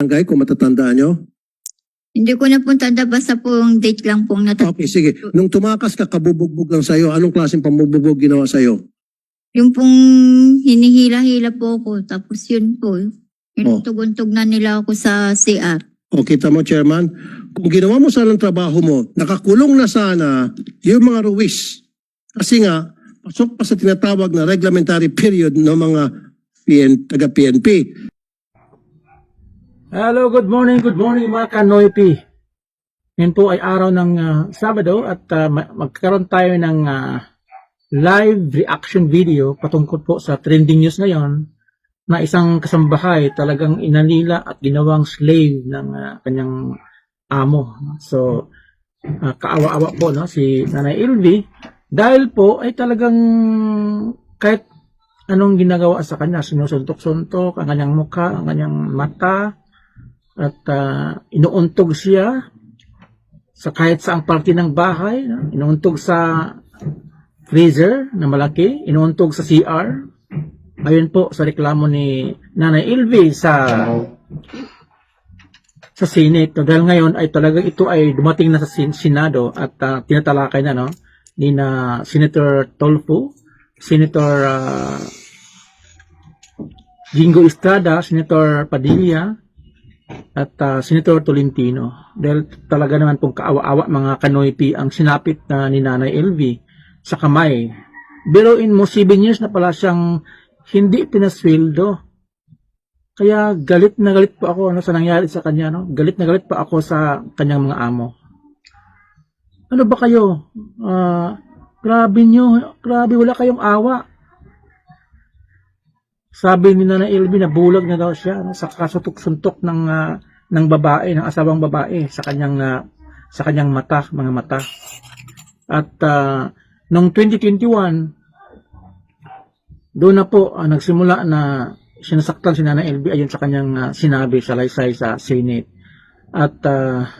barangay kung matatandaan nyo? Hindi ko na po tanda, basta po yung date lang pong natatanda. Okay, sige. Nung tumakas ka, kabubugbog lang sa'yo. Anong klaseng pambubugbog ginawa sa'yo? Yung pong hinihila-hila po ako, tapos yun po, Oh. inutuguntog na nila ako sa CR. O kita mo, Chairman, kung ginawa mo sana ang trabaho mo, nakakulong na sana yung mga ruwis. Kasi nga, pasok pa sa tinatawag na reglementary period ng mga PN, taga-PNP. Hello, good morning, good morning mga kanoypi. Ngayon po ay araw ng ah, Sabado at ah, ma- magkaroon tayo ng ah, live reaction video patungkol po sa trending news ngayon na isang kasambahay talagang inalila at ginawang slave ng ah, kanyang amo. So, ah, kaawa-awa po no, si Nanay Ilvi dahil po ay talagang kahit anong ginagawa sa kanya, sinusuntok-suntok ang kanyang mukha, ang kanyang mata, at ah, inuuntog siya sa kahit saang parte ng bahay, inuuntog sa freezer na malaki, inuuntog sa CR. Ayun po sa reklamo ni Nanay Ilvi sa sa Senate. No? Dahil ngayon ay talagang ito ay dumating na sa Senado at ah, tinatalakay na no ni na Senator Tolfo, Senator ah, Jingo Estrada, Senator Padilla, at ah, Senator Tolentino dahil talaga naman pong kaawa-awa mga kanoypi ang sinapit na ni Nanay LV sa kamay. Biruin mo 7 years na pala siyang hindi pinasweldo. Kaya galit na galit po ako ano, sa nangyari sa kanya. No? Galit na galit pa ako sa kanyang mga amo. Ano ba kayo? Ah, grabe nyo. Grabe, wala kayong awa. Sabi ni Nana Ilby na bulag na daw siya no, sa kasutok-suntok ng ah, ng babae, ng asawang babae sa kanyang ah, sa kanyang mata, mga mata. At ah, noong 2021 doon na po ah, nagsimula na sinasaktan si Nana LB ayon sa kanyang ah, sinabi sa laysay sa Senate. At ah,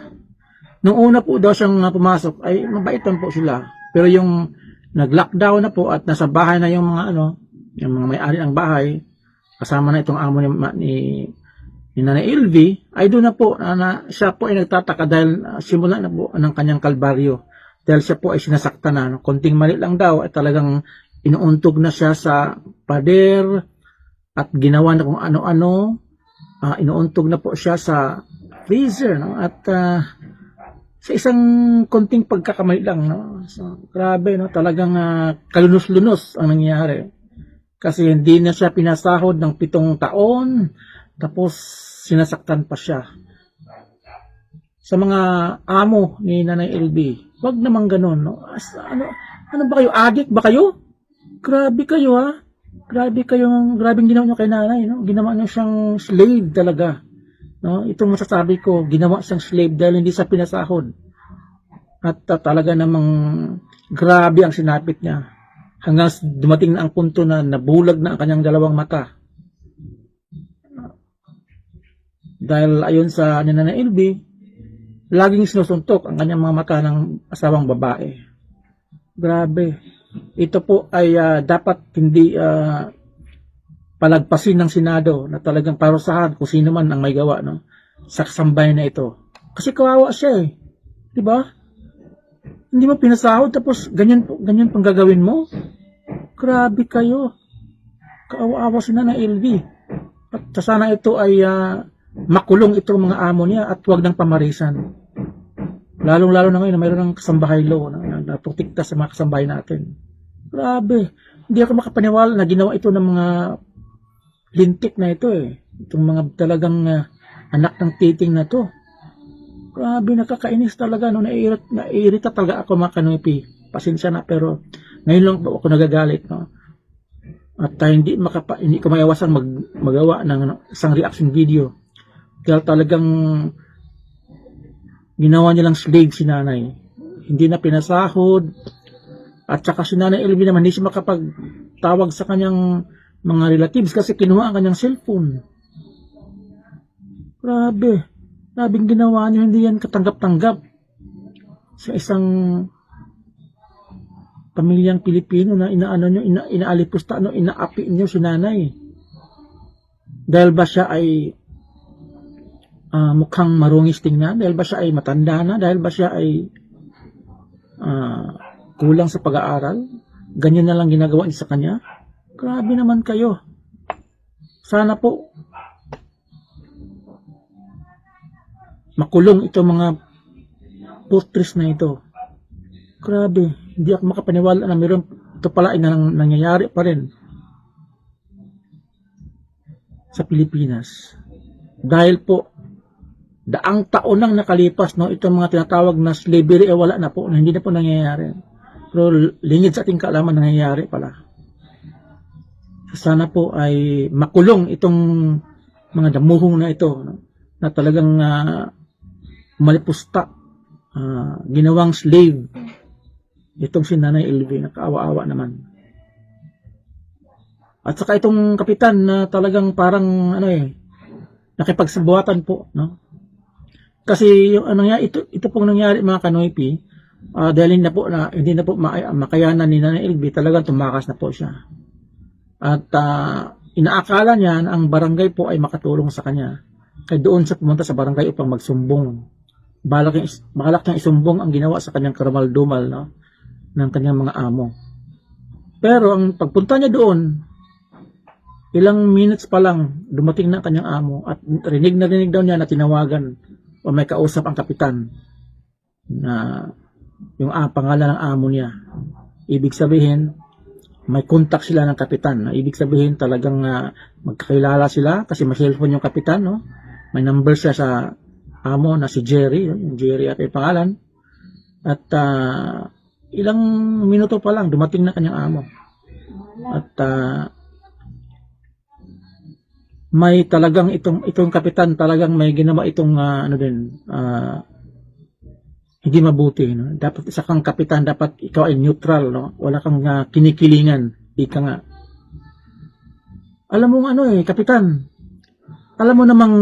nung una po daw siyang pumasok ay mabaitan po sila. Pero yung nag-lockdown na po at nasa bahay na yung mga ano, yung mga may-ari ng bahay, kasama na itong amo ni, ni, ni Nanay Ilvi, ay doon na po na, na siya po ay nagtataka dahil ah, simula na po ng kanyang kalbaryo. Dahil siya po ay sinasaktan na. no? Konting mali lang daw ay talagang inuuntog na siya sa pader at ginawa na kung ano-ano. Ah, inuuntog na po siya sa freezer. No? At ah, sa isang konting pagkakamali lang. No? So, grabe, no? talagang ah, kalunos-lunos ang nangyari. Kasi hindi na siya pinasahod ng pitong taon, tapos sinasaktan pa siya. Sa mga amo ni Nanay LB, wag naman ganun. No? As, ano, ano ba kayo? Addict ba kayo? Grabe kayo ha. Grabe kayong, grabe ginawa nyo kay nanay. No? Ginawa nyo siyang slave talaga. No? Itong masasabi ko, ginawa siyang slave dahil hindi siya pinasahod. At ah, talaga namang grabe ang sinapit niya hanggang dumating na ang punto na nabulag na ang kanyang dalawang mata. Dahil ayon sa ni Nana LB, laging sinusuntok ang kanyang mga mata ng asawang babae. Grabe. Ito po ay ah, dapat hindi ah, palagpasin ng Senado na talagang parusahan kung sino man ang may gawa no, sa kasambay na ito. Kasi kawawa siya eh. Di ba? Hindi mo pinasahod tapos ganyan ganyan pang gagawin mo? Grabe kayo. Kaawa-awa si Nana LV. At sana ito ay ah, makulong itong mga amo niya at huwag ng pamarisan. Lalong-lalo na ngayon na mayroon ng kasambahay law na, na naprotekta sa mga kasambahay natin. Grabe. Hindi ako makapaniwala na ginawa ito ng mga lintik na ito eh. Itong mga talagang ah, anak ng titing na to. Grabe, nakakainis talaga. No? Naiirit, naiirita talaga ako mga kanoypi. Pasensya na pero ngayon lang ako nagagalit. No? At ah, hindi, makapa, hindi ko maiwasan mag, magawa ng ano, isang reaction video. Dahil talagang ginawa nilang slave si nanay. Hindi na pinasahod. At saka si nanay Elvie naman hindi siya makapagtawag sa kanyang mga relatives kasi kinuha ang kanyang cellphone. Grabe. Grabing ginawa niyo, hindi yan katanggap-tanggap. Sa isang pamilyang Pilipino na inaano nyo, ina, inaalipusta, ano, inaapi nyo si nanay. Dahil ba siya ay ah, mukhang marungis tingnan? Dahil ba siya ay matanda na? Dahil ba siya ay ah, kulang sa pag-aaral? Ganyan na lang ginagawa niya sa kanya? Grabe naman kayo. Sana po makulong ito mga putres na ito. Grabe, hindi ako makapaniwala na meron ito pala ay nang, nangyayari pa rin sa Pilipinas. Dahil po, daang taon nang nakalipas, no, itong mga tinatawag na slavery, eh wala na po, hindi na po nangyayari. Pero lingid sa ating kaalaman, nangyayari pala. Sana po ay makulong itong mga damuhong na ito, no, na talagang ah, malipusta, ah, ginawang slave, itong si Nanay Elvie, nakaawa-awa naman. At saka itong kapitan na talagang parang ano eh, nakipagsabuatan po, no? Kasi yung ano nga, ito, ito pong nangyari mga kanoypi, ah dahil na po na hindi na po ma- makayanan ni Nanay Elvie, talagang tumakas na po siya. At ah, inaakala niya na ang barangay po ay makatulong sa kanya. Kaya doon siya pumunta sa barangay upang magsumbong. Balak, is- balak niyang isumbong ang ginawa sa kanyang karamal-dumal no? ng kanyang mga amo. Pero ang pagpunta niya doon, ilang minutes pa lang dumating na ang kanyang amo at rinig na rinig daw niya na tinawagan o may kausap ang kapitan na yung ah, pangalan ng amo niya. Ibig sabihin, may contact sila ng kapitan. Ibig sabihin talagang ah, magkakilala sila kasi may cellphone yung kapitan. No? May number siya sa amo na si Jerry. Jerry at yung pangalan. At ah, ilang minuto pa lang dumating na kanyang amo. At ah, may talagang itong itong kapitan talagang may ginawa itong ah, ano din ah, hindi mabuti no dapat isa kang kapitan dapat ikaw ay neutral no wala kang ah, kinikilingan ika nga alam mo ano eh kapitan alam mo namang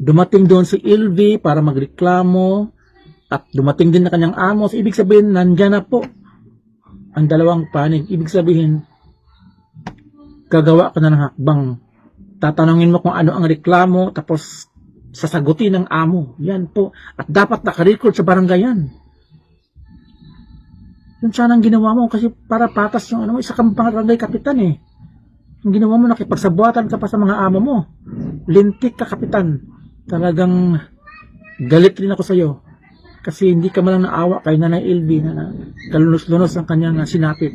dumating doon si LV para magreklamo at dumating din na kanyang amo so, ibig sabihin nandyan na po ang dalawang panig ibig sabihin gagawa ka na ng hakbang. Tatanungin mo kung ano ang reklamo, tapos sasagutin ng amo. Yan po. At dapat nakarecord sa barangay yan. Yun sana ang ginawa mo kasi para patas yung ano mo, isa kang barangay kapitan eh. Yung ginawa mo, nakipagsabuatan ka pa sa mga amo mo. Lintik ka kapitan. Talagang galit rin ako sa'yo. Kasi hindi ka malang naawa kay Nanay Ilby na, kalunos-lunos ang kanyang sinapit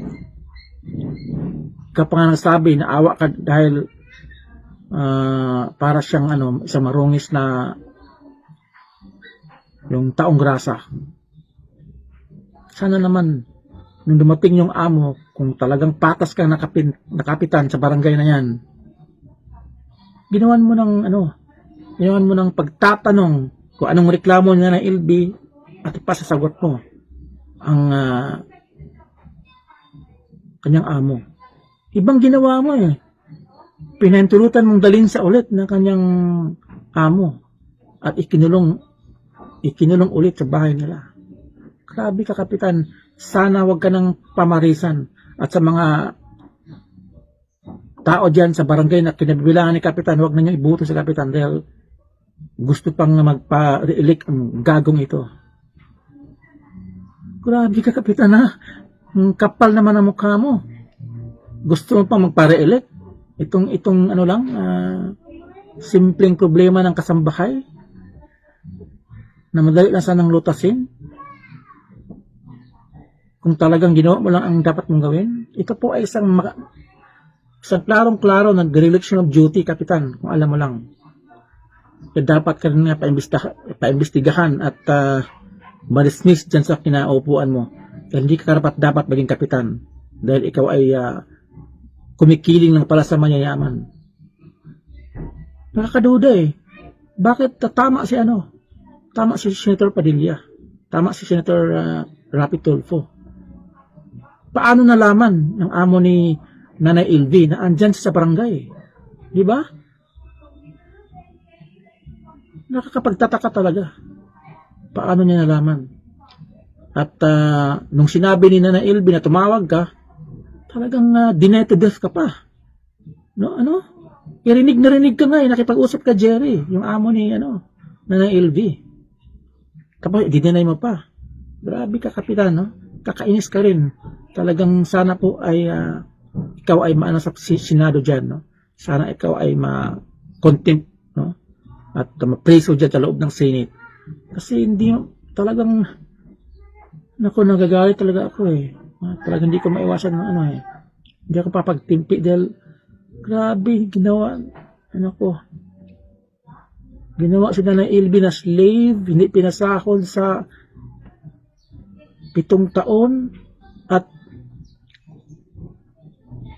ka pa nga nagsabi na awa ka dahil ah, para siyang ano, isang marungis na yung taong grasa. Sana naman nung dumating yung amo, kung talagang patas kang nakapin, nakapitan sa barangay na yan, ginawan mo ng ano, ginawan mo ng pagtatanong kung anong reklamo niya na LB at ipasasagot mo ang ah, kanyang amo. Ibang ginawa mo eh. Pinahintulutan mong dalhin sa ulit ng kanyang amo. At ikinulong, ikinulong ulit sa bahay nila. Grabe ka, Kapitan. Sana wag ka ng pamarisan. At sa mga tao dyan sa barangay na kinabibilangan ni Kapitan, wag na niyo ibuto sa Kapitan dahil gusto pang magpa-re-elect ang gagong ito. Grabe ka, Kapitan ha. Ang kapal naman ang mukha mo gusto mo pang magpare-elect? Itong, itong ano lang, ah, simpleng problema ng kasambahay na madali lang sanang lutasin. Kung talagang ginawa mo lang ang dapat mong gawin, ito po ay isang isang klarong-klaro na dereliction of duty, Kapitan, kung alam mo lang. Kaya dapat ka rin nga paimbestigahan, at uh, ma-dismiss dyan sa kinaupuan mo. Dahil hindi ka karapat dapat maging kapitan. Dahil ikaw ay ah, kumikiling lang pala sa mayayaman. Nakakaduda eh. Bakit ta- tama si ano? Tama si Senator Padilla. Tama si Senator uh, Rapi Tulfo. Paano nalaman ng amo ni Nanay Ilvi na andyan sa barangay? Di ba? Nakakapagtataka talaga. Paano niya nalaman? At ah, nung sinabi ni Nanay Ilvi na tumawag ka, talagang uh, to death ka pa. No, ano? Irinig na rinig ka nga eh, nakipag-usap ka Jerry, yung amo ni ano, na ng LV. Kapag dinanay mo pa. Grabe ka kapitan, no? Kakainis ka rin. Talagang sana po ay ah, ikaw ay maano sa Senado dyan, no? Sana ikaw ay ma-contempt? At ma-preso dyan sa loob ng Senate. Kasi hindi, talagang, naku, nagagalit talaga ako eh. Ah, talagang hindi ko maiwasan ng ano eh. Hindi ako papagtimpi dahil grabe, ginawa, ano ko, ginawa sila ng LB na slave, hindi pinasahod sa pitong taon at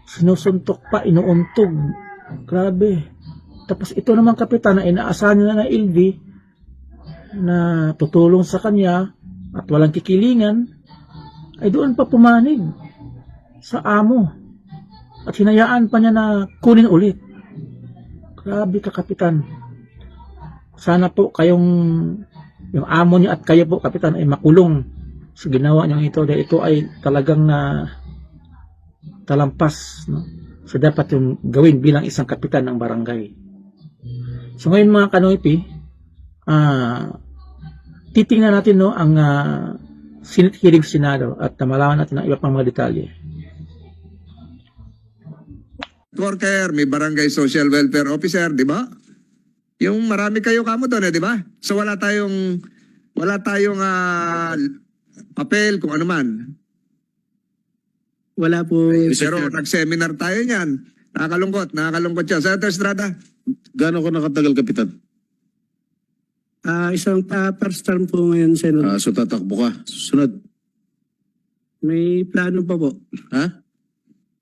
sinusuntok pa, inuuntog. Grabe. Tapos ito naman kapitan na inaasahan nila ng LV na tutulong sa kanya at walang kikilingan, ay doon pa pumanig sa amo. At hinayaan pa niya na kunin ulit. Grabe ka, kapitan. Sana po kayong, yung amo niyo at kayo po, kapitan, ay makulong sa ginawa niyo ito dahil ito ay talagang na talampas no? sa dapat yung gawin bilang isang kapitan ng barangay. So ngayon mga kanoypi, ah titingnan natin no ang uh, Senate hearing Senado at uh, malaman natin ang iba pang mga detalye. worker, may barangay social welfare officer, di ba? Yung marami kayo kamo doon, eh, di ba? So wala tayong wala tayong ah, papel kung ano man. Wala po. Pero nag-seminar tayo niyan. Nakakalungkot, nakakalungkot siya. Senator Estrada, Gaano ko nakatagal, Kapitan? Ah, isang ah, first term po ngayon, Senator. Ah, so tatakbo ka. Susunod. May plano pa po. Ha?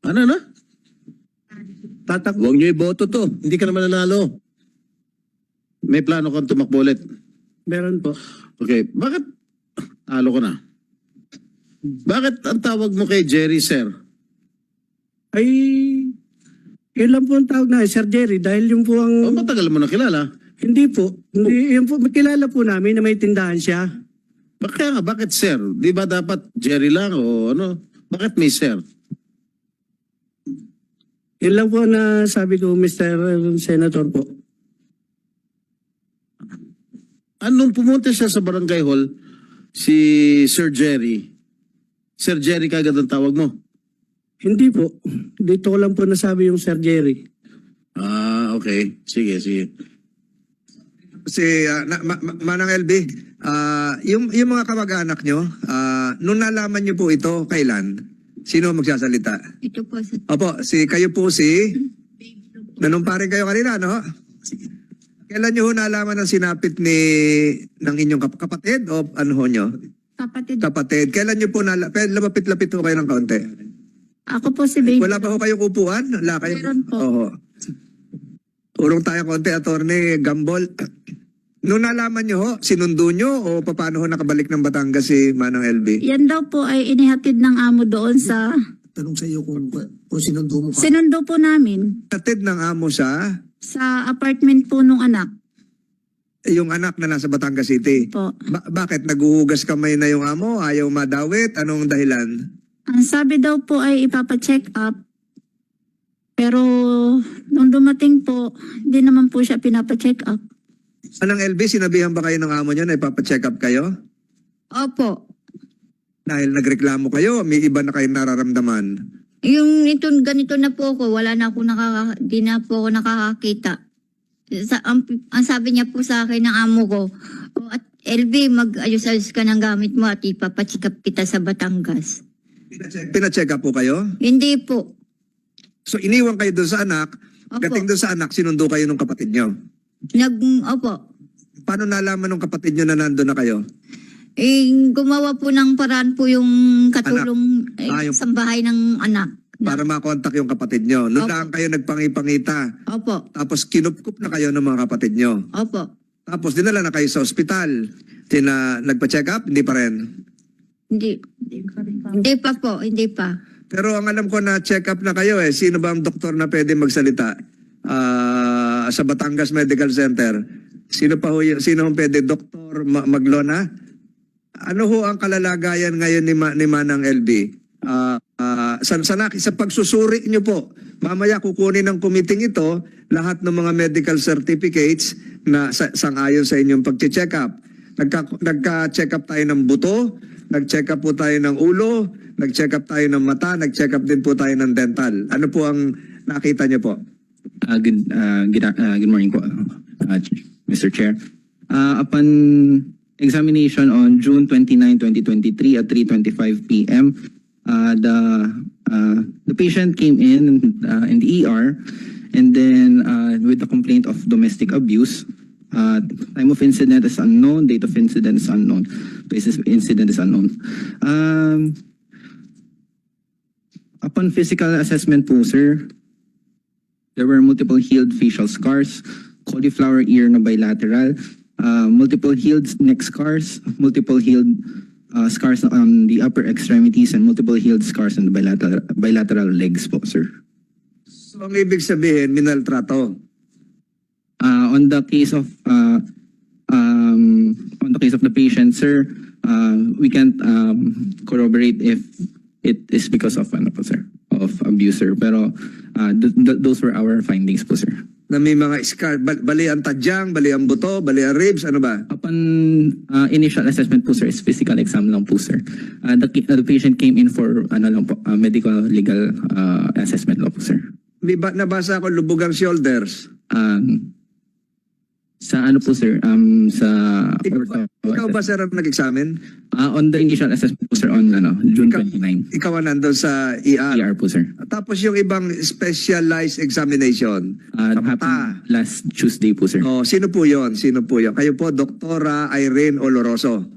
Ano na? Tatak Huwag niyo iboto to. Hindi ka naman nanalo. May plano kang tumakbo ulit. meron po. Okay, bakit? Talo ko na. Bakit ang tawag mo kay Jerry, sir? Ay, yun lang po ang tawag na, Sir Jerry, dahil yung po ang... matagal mo na kilala. Hindi po. Hindi, yun po, kilala po namin na may tindahan siya. Bak- Kaya nga, bakit sir? Di ba dapat Jerry lang o ano? Bakit may sir? Yun lang po na sabi ko, Mr. Senator po. Anong pumunta siya sa barangay hall, si Sir Jerry, Sir Jerry kagad ang tawag mo? Hindi po. Dito ko lang po nasabi yung Sir Jerry. Ah, okay. Sige, sige. si ah, na, ma, ma- Manang LB, ah, yung yung mga kamag-anak nyo, ah, nung nalaman nyo po ito, kailan? Sino magsasalita? Ito po sa Opo, si kayo po si Nanumparin kayo kanina, no? Kailan nyo ho nalaman ng sinapit ni ng inyong kap- kapatid o ano ho nyo? kapatid. Kapatid. Kailan nyo po nala pe- lapit-lapit ho kayo ng kaunti? Ako po si Baby. Wala pa ho kayong upuan? Wala kayo? Meron po. Oo. Urong tayo konti, attorney Gambol. Nung nalaman nyo ho, sinundo nyo o paano ho nakabalik ng Batangas si Manang LB? Yan daw po ay inihatid ng amo doon sa... tanong sa iyo kung, kung sinundo mo ka. Sinundo po namin Tatid ng amo sa sa apartment po nung anak yung anak na nasa Batangas City. po. Ba- bakit? Naguhugas kamay na yung amo? Ayaw madawit? Anong dahilan? Ang sabi daw po ay ipapacheck up. Pero nung dumating po, hindi naman po siya pinapacheck up. Anang LB, sinabihan ba kayo ng amo nyo na ipapacheck up kayo? Opo. Dahil nagreklamo kayo, may iba na kayong nararamdaman. Yung ito, ganito na po ako, wala na ako nakaka, di na po ako nakakakita. Sa, ang, ang sabi niya po sa akin ng amo ko, "O, at LB, mag-ayos-ayos ka ng gamit mo at ipapacheck up kita sa Batangas. Pinacheck, pinacheck up po kayo? Hindi po. So iniwan kayo doon sa anak, Opo. gating doon sa anak, sinundo kayo ng kapatid nyo. Nag, opo. Paano nalaman ng kapatid nyo na nandun na kayo? Eh, gumawa po ng paraan po yung katulong eh, Ah, yung- sa bahay ng anak. Para makontak yung kapatid nyo. Noon Opo. lang kayo nagpangipangita. Opo. Tapos kinupkup na kayo ng mga kapatid nyo. Opo. Tapos dinala na kayo sa ospital. Tina, nagpa-check up? Hindi pa rin. Hindi. Hindi pa po. Hindi pa. Pero ang alam ko na check up na kayo eh. Sino ba ang doktor na pwede magsalita Ah, sa Batangas Medical Center? Sino pa ho y- sino ang pwede doktor ma- maglona? Ano ho ang kalalagayan ngayon ni, Ma- ni Manang LB? Ah, ah, sa, sa, sa pagsusuri nyo po, mamaya kukunin ng committee ito lahat ng mga medical certificates na sa, sangayon sa inyong pag-check up. Nagka, nagka-check up tayo ng buto, nag-check up po tayo ng ulo, nag-check up tayo ng mata, nag-check up din po tayo ng dental. Ano po ang nakita nyo po? Uh, good, uh, good, uh, good morning po, uh, Mr. Chair. Uh, upon examination on June 29, 2023 at 3.25 p.m., uh, the, uh, the patient came in uh, in the ER and then uh, with a complaint of domestic abuse. Uh, time of incident is unknown, date of incident is unknown, basis incident is unknown. Um, upon physical assessment po, sir, There were multiple healed facial scars, cauliflower ear na bilateral, uh, multiple healed neck scars, multiple healed uh, scars on the upper extremities, and multiple healed scars on the bilateral, bilateral legs po, sir. So, ang ibig sabihin, minaltrato. Uh, on the case of uh, um, on the case of the patient, sir, uh, we can't um, corroborate if it is because of ano po, sir, of abuser. Pero uh, th- th- those were our findings po, sir. Na may mga scar, bal- bali ang tadyang, bali ang buto, bali ang ribs, ano ba? Upon uh, initial assessment po sir, is physical exam lang po sir. Uh, the, ki- the patient came in for ano lang po, uh, medical legal uh, assessment lang po sir. May ba, nabasa ko lubugang shoulders. Um, sa ano po sir, um, sa Ikaw ba, ikaw ba sir ang nag-examine? Uh, on the initial assessment po sir on ano, June Ikaw- 29. Ikaw ang nandun sa ER. ER po sir. Tapos yung ibang specialized examination. Uh, Sa mata. happened last Tuesday po sir. Oh, sino po yon? Sino po yon? Kayo po, Doktora Irene Oloroso.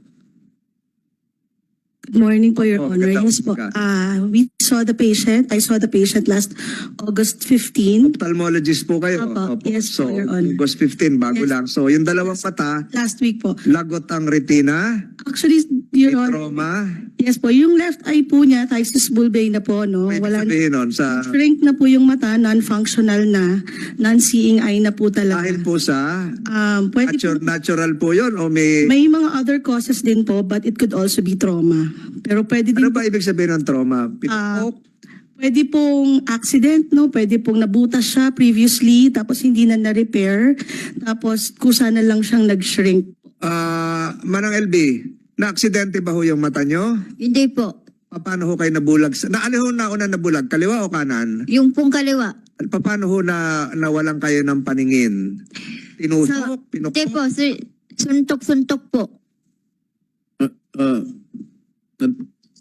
Good morning po, Your Oh, Honor. Yes po. umaga. Ah, we saw the patient. I saw the patient last August 15. Ophthalmologist po kayo. Opo. Yes so, po, Your Honor. August 15, bago Yes. lang. So, yung dalawang mata, Last week po. lagot ang retina, Actually, may Your Honor, trauma. yes po, yung left eye po niya, thysis bulbae na po, no? May Wala sabihin nun sa... Shrink na po yung mata, non-functional na, non-seeing eye na po talaga. Dahil po sa Um, pwede po, natural, natural po yun o may... may mga other causes din po, but it could also be trauma. Pero pwede din Ano ba ibig sabihin ng trauma? Ah, Pinutok? Pwede pong accident, no? Pwede pong nabutas siya previously, tapos hindi na na-repair. Tapos kusa na lang siyang nag-shrink. Ah, Manang LB, na-aksidente ba ho yung mata nyo? Hindi po. Paano ho kayo nabulag? sa- Na, ano ho nauna nabulag? Kaliwa o kanan? Yung pong kaliwa. Paano ho na nawalan kayo ng paningin? Tinusok? Sa- Pinukpok? Hindi po, sir, suntok-suntok po. Uh, uh,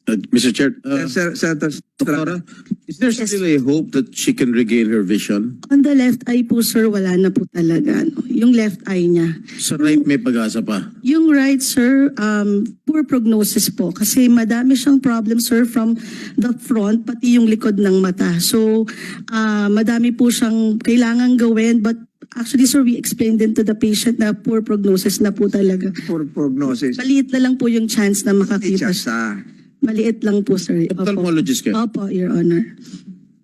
uh, Mr. Chair, uh, Sen- Senator Doctora, is there Yes. still a hope that she can regain her vision? On the left eye po, sir, wala na po talaga. No? Yung left eye niya. Sa right may pag-asa pa. Yung right, sir, um, poor prognosis po. Kasi madami siyang problem, sir, from the front, pati yung likod ng mata. So, ah, madami po siyang kailangan gawin. But actually, sir, we explained din to the patient na poor prognosis na po talaga. for prognosis. Maliit na lang po yung chance na makakita Teachers, siya. ah. Maliit lang po, sir. Opo. Ophthalmologist kayo. Opo, Your Honor.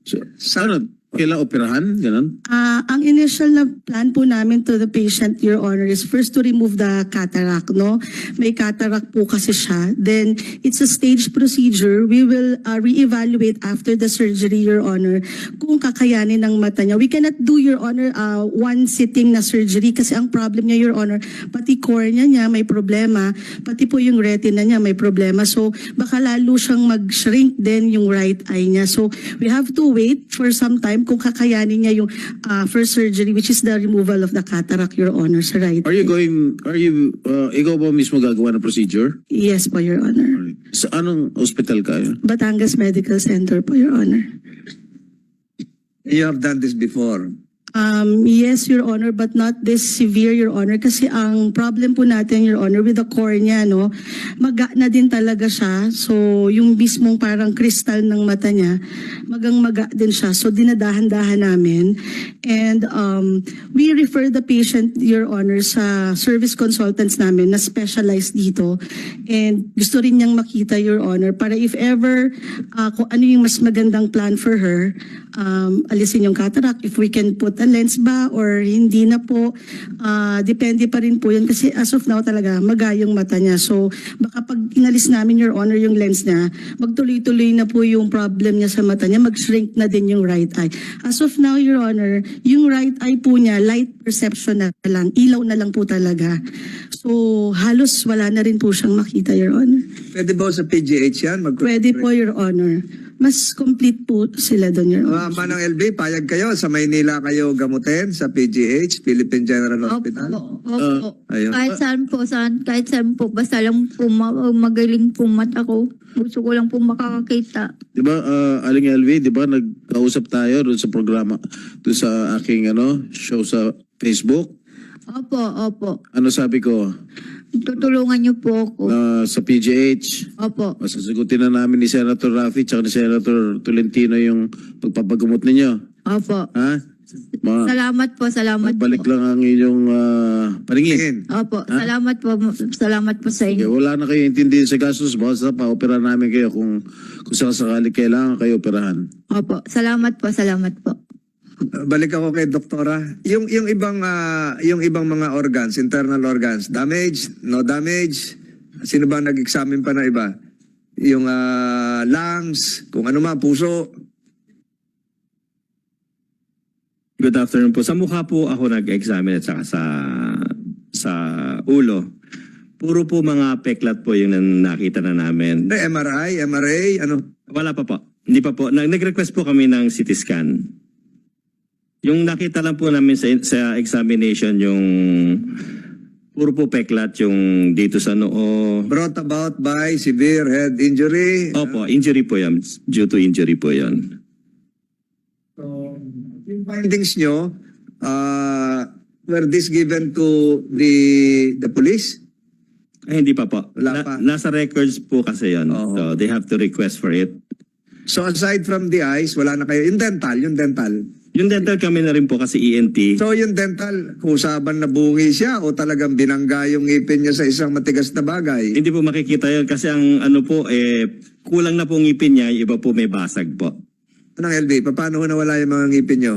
So, ano, kailang operahan? Ganon? Ah, ang initial na plan po namin to the patient, Your Honor, is first to remove the cataract, no? May cataract po kasi siya. Then, it's a staged procedure. We will uh, reevaluate after the surgery, Your Honor, kung kakayanin ng mata niya. We cannot do, Your Honor, uh, one sitting na surgery kasi ang problem niya, Your Honor, pati cornea niya may problema, pati po yung retina niya may problema. So, baka lalo siyang mag-shrink din yung right eye niya. So, we have to wait for some time kung kakayanin niya yung uh, first surgery which is the removal of the cataract, Your Honor, sa right Are you going, are you, uh, ikaw ba mismo gagawa ng procedure? Yes po, Your Honor. Sa anong hospital kayo? Batangas Medical Center po, Your Honor. You have done this before. Um, yes, Your Honor, but not this severe, Your Honor. Kasi ang problem po natin, Your Honor, with the cornea, no, maga na din talaga siya. So, yung mismong parang kristal ng mata niya, magang maga din siya. So, dinadahan-dahan namin. And um, we refer the patient, Your Honor, sa service consultants namin na specialized dito. And gusto rin niyang makita, Your Honor, para if ever uh, kung ano yung mas magandang plan for her, um, alisin yung cataract, if we can put a lens ba or hindi na po, ah, depende pa rin po yun kasi as of now talaga magayong mata niya. So baka pag inalis namin, Your Honor, yung lens niya, magtuloy-tuloy na po yung problem niya sa mata niya, mag-shrink na din yung right eye. As of now, Your Honor, yung right eye po niya, light perception na lang, ilaw na lang po talaga. So halos wala na rin po siyang makita, Your Honor. Pwede ba sa PGH yan? Mag- Pwede po, Your Honor. Mas complete po sila doon, Your Mga Honor. manang LB, payag kayo sa Maynila kayo gamutin sa PGH, Philippine General Hospital. Opo, opo. Ayun. Kahit saan po, saan, kahit saan po, basta lang po ma- magaling po mata ko. Gusto ko lang po makakakita. Di ba, ah, Aling LV, di ba, nagkausap tayo doon sa programa, doon sa aking ano, show sa Facebook. Opo, opo. Ano sabi ko? Tutulungan niyo po ako. Na sa PGH, Opo. masasagutin na namin ni Senator Rafi at ni Senator Tolentino yung pagpapagamot ninyo. Opo. Ha? Ma Salamat po, salamat balik po. lang ang inyong ah, paningin. Opo, salamat po. Salamat po sa Okay, inyo. wala na kayo intindihin sa gastos, basta pa-opera namin kayo kung, kung sakasakali kailangan kayo operahan. Opo, salamat po, salamat po. Balik ako kay doktora. Yung yung ibang ah, yung ibang mga organs, internal organs, damage, no damage. Sino ba nag-examine pa na iba? Yung ah, lungs, kung ano man, puso. Good afternoon po. Sa mukha po ako nag-examine at saka sa, sa ulo. Puro po mga peklat po yung nakita na namin. Hindi, MRI, MRA, ano? Wala pa po. Hindi pa po. Nag- Nag-request po kami ng CT scan. Yung nakita lang po namin sa, sa examination yung puro po peklat yung dito sa noo. Brought about by severe head injury. Opo, injury po yan. Due to injury po yan. So, yung findings nyo, uh, were this given to the the police? Ay, hindi pa po. Wala pa. nasa records po kasi yan. Oo. So they have to request for it. So aside from the eyes, wala na kayo. Yung dental, yung dental. Yung dental kami na rin po kasi ENT. So yung dental, kusaban na bungi siya o talagang binangga yung ngipin niya sa isang matigas na bagay? Hindi po makikita yun kasi ang ano po, eh, kulang na po ngipin niya, yung iba po may basag po. Anong LB, paano ho nawala yung mga ngipin niyo?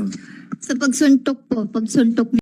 Sa pagsuntok po, pagsuntok